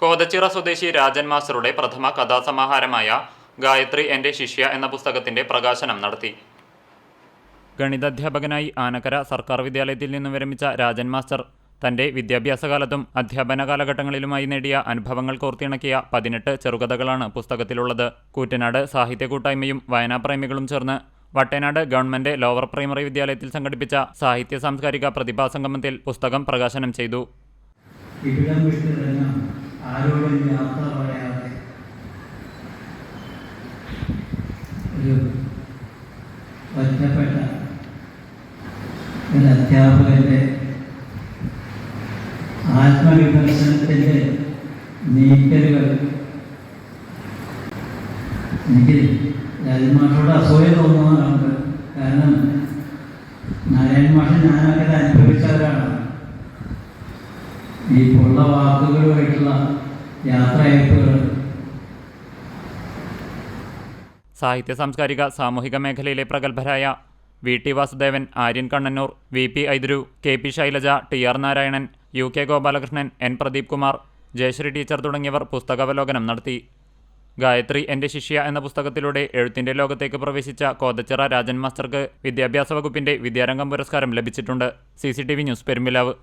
കോതച്ചിറ സ്വദേശി രാജൻ മാസ്റ്ററുടെ പ്രഥമ കഥാസമാഹാരമായ ഗായത്രി എന്റെ ശിഷ്യ എന്ന പുസ്തകത്തിന്റെ പ്രകാശനം നടത്തി. ഗണിതാധ്യാപകനായി ആനക്കര സർക്കാർ വിദ്യാലയത്തിൽ നിന്ന് വിരമിച്ച രാജൻ മാസ്റ്റർ തന്റെ വിദ്യാഭ്യാസകാലത്തും അധ്യാപന കാലഘട്ടങ്ങളിലുമായി നേടിയ അനുഭവങ്ങൾ കോർത്തിണക്കിയ പതിനെട്ട് ചെറുകഥകളാണ് പുസ്തകത്തിലുള്ളത്. കൂറ്റനാട് സാഹിത്യ കൂട്ടായ്മയും വായനാപ്രേമികളും ചേർന്ന് വട്ടേനാട് ഗവൺമെന്റ് ലോവർ പ്രൈമറി വിദ്യാലയത്തിൽ സംഘടിപ്പിച്ച സാഹിത്യ സാംസ്കാരിക പ്രതിഭാസംഗമത്തിൽ പുസ്തകം പ്രകാശനം ചെയ്തു. ആരോടും യാത്ര പറയാതെ ഒരു ഒറ്റപ്പെട്ട ഒരു അധ്യാപകന്റെ ആത്മവിമർശനത്തിന്റെ നീക്കലുകൾ എനിക്ക് രാജന്മാഷോട് അസൂയ തോന്നുന്നതാണ് കാരണം നാരായണ മാഷ ഞാനൊക്കെ ഇത് അനുഭവിച്ചവരാണ്. ഈ പൊള്ള വാക്കുകളുമായിട്ടുള്ള സാഹിത്യ സാംസ്കാരിക സാമൂഹിക മേഖലയിലെ പ്രഗത്ഭരായ V T Vasudevan Aryan Kannanur V P ഐദുരു K P Shailaja T R Narayanan U K Gopalakrishnan N Pradeep Kumar Jayashree teacher തുടങ്ങിയവർ പുസ്തകാവലോകനം നടത്തി. ഗായത്രി എന്റെ ശിഷ്യ എന്ന പുസ്തകത്തിലൂടെ എഴുത്തിന്റെ ലോകത്തേക്ക് പ്രവേശിച്ച കോതച്ചിറ രാജൻ മാസ്റ്റർക്ക് വിദ്യാഭ്യാസ വകുപ്പിന്റെ വിദ്യാരംഗം പുരസ്കാരം ലഭിച്ചിട്ടുണ്ട്. C news Perumbilavu.